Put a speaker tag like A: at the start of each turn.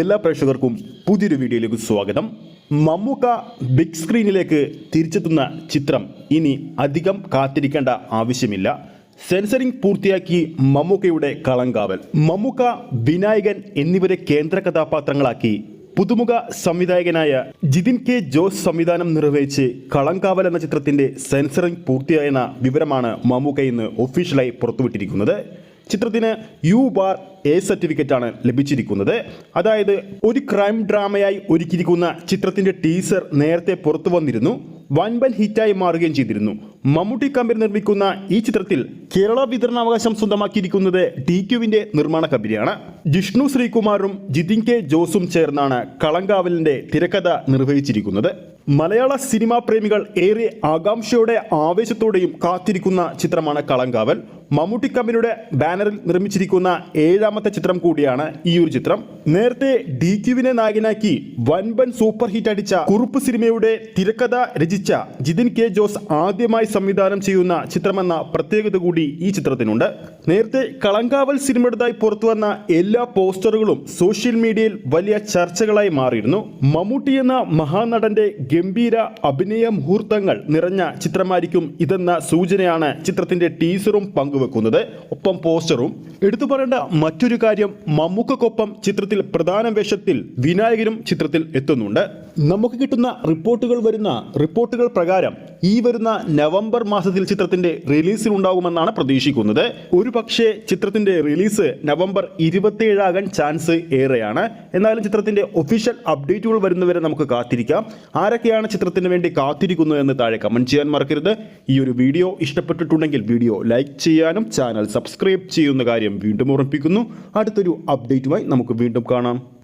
A: എല്ലാ പ്രേക്ഷകർക്കും പുതിയൊരു വീഡിയോയിലേക്ക് സ്വാഗതം. മമ്മൂക്ക ബിഗ് സ്ക്രീനിലേക്ക് തിരിച്ചെത്തുന്ന ചിത്രം ഇനി അധികം കാത്തിരിക്കേണ്ട ആവശ്യമില്ല. സെൻസറിംഗ് പൂർത്തിയാക്കി മമ്മൂക്കയുടെ കളങ്കാവൽ. മമ്മൂക്ക വിനായകൻ എന്നിവരെ കേന്ദ്ര കഥാപാത്രങ്ങളാക്കി. പുതുമുഖ സംവിധായകനായ ജിതിൻ കെ ജോസ് സംവിധാനം നിർവഹിച്ച് കളങ്കാവൽ എന്ന ചിത്രത്തിന്റെ സെൻസറിംഗ് പൂർത്തിയായെന്ന വിവരമാണ് മമ്മൂക്ക ഇന്ന് ഒഫീഷ്യലായി പുറത്തുവിട്ടിരിക്കുന്നത്. ചിത്രത്തിന് യു ബാർ എ സർട്ടിഫിക്കറ്റാണ് ലഭിച്ചിരിക്കുന്നത്. അതായത് ഒരു ക്രൈം ഡ്രാമയായി ഒരുക്കിയിരിക്കുന്ന ചിത്രത്തിന്റെ ടീസർ നേരത്തെ പുറത്തു വന്നിരുന്നു. വൻപൻ ഹിറ്റായി മാറുകയും ചെയ്തിരുന്നു. മമ്മൂട്ടി കമ്പനി നിർമ്മിക്കുന്ന ഈ ചിത്രത്തിൽ കേരള വിതരണാവകാശം സ്വന്തമാക്കിയിരിക്കുന്നത് ടി ക്യുവിന്റെ നിർമ്മാണ കമ്പനിയാണ്. ജിഷ്ണു ശ്രീകുമാറും ജിതിൻ കെ ജോസും ചേർന്നാണ് കളങ്കാവലിന്റെ തിരക്കഥ നിർവഹിച്ചിരിക്കുന്നത്. മലയാള സിനിമാ പ്രേമികൾ ഏറെ ആകാംക്ഷയോടെ ആവേശത്തോടെയും കാത്തിരിക്കുന്ന ചിത്രമാണ് കളങ്കാവൽ. മമ്മൂട്ടി കമ്പനിയുടെ ബാനറിൽ നിർമ്മിച്ചിരിക്കുന്ന ഏഴാമത്തെ ചിത്രം കൂടിയാണ് ഈ ഒരു ചിത്രം. നേരത്തെ ഡി ക്യുവിനെ നായകനാക്കി വൻപൻ സൂപ്പർ ഹിറ്റ് അടിച്ച കുറുപ്പ് സിനിമയുടെ തിരക്കഥ രചിച്ച ജിതിൻ കെ ജോസ് ആദ്യമായി സംവിധാനം ചെയ്യുന്ന ചിത്രമെന്ന പ്രത്യേകത കൂടി ഈ ചിത്രത്തിനുണ്ട്. നേരത്തെ കളങ്കാവൽ സിനിമയുടേതായി പുറത്തുവന്ന എല്ലാ പോസ്റ്ററുകളും സോഷ്യൽ മീഡിയയിൽ വലിയ ചർച്ചകളായി മാറിയിരുന്നു. മമ്മൂട്ടി എന്ന മഹാനടന്റെ ഗംഭീര അഭിനയ മുഹൂർത്തങ്ങൾ നിറഞ്ഞ ചിത്രമായിരിക്കും ഇതെന്ന സൂചനയാണ് ചിത്രത്തിന്റെ ടീസറും പങ്കുവെക്കുന്നത്. ഒപ്പം പോസ്റ്ററും. എടുത്തു പറയേണ്ട മറ്റൊരു കാര്യം മമ്മൂക്കൊപ്പം ചിത്രത്തിൽ പ്രധാന വേഷത്തിൽ വിനായകനും ചിത്രത്തിൽ എത്തുന്നുണ്ട്. നമുക്ക് കിട്ടുന്ന റിപ്പോർട്ടുകൾ വരുന്ന റിപ്പോർട്ടുകൾ പ്രകാരം ഈ വരുന്ന നവംബർ മാസത്തിൽ ചിത്രത്തിന്റെ റിലീസിൽ ഉണ്ടാകുമെന്നാണ് പ്രതീക്ഷിക്കുന്നത്. ഒരു പക്ഷേ ചിത്രത്തിന്റെ റിലീസ് നവംബർ ഇരുപത്തിയേഴാകാൻ ചാൻസ് ഏറെയാണ്. എന്നാലും ചിത്രത്തിന്റെ ഒഫീഷ്യൽ അപ്ഡേറ്റുകൾ വരുന്നവരെ നമുക്ക് കാത്തിരിക്കാം. ആരൊക്കെയാണ് ചിത്രത്തിന് വേണ്ടി കാത്തിരിക്കുന്നത് എന്ന് താഴെ കമന്റ് ചെയ്യാൻ മറക്കരുത്. ഈ ഒരു വീഡിയോ ഇഷ്ടപ്പെട്ടിട്ടുണ്ടെങ്കിൽ വീഡിയോ ലൈക്ക് ചെയ്യാനും ചാനൽ സബ്സ്ക്രൈബ് ചെയ്യുന്ന കാര്യം വീണ്ടും ഓർമ്മിപ്പിക്കുന്നു. അടുത്തൊരു അപ്ഡേറ്റുമായി നമുക്ക് വീണ്ടും കാണാം.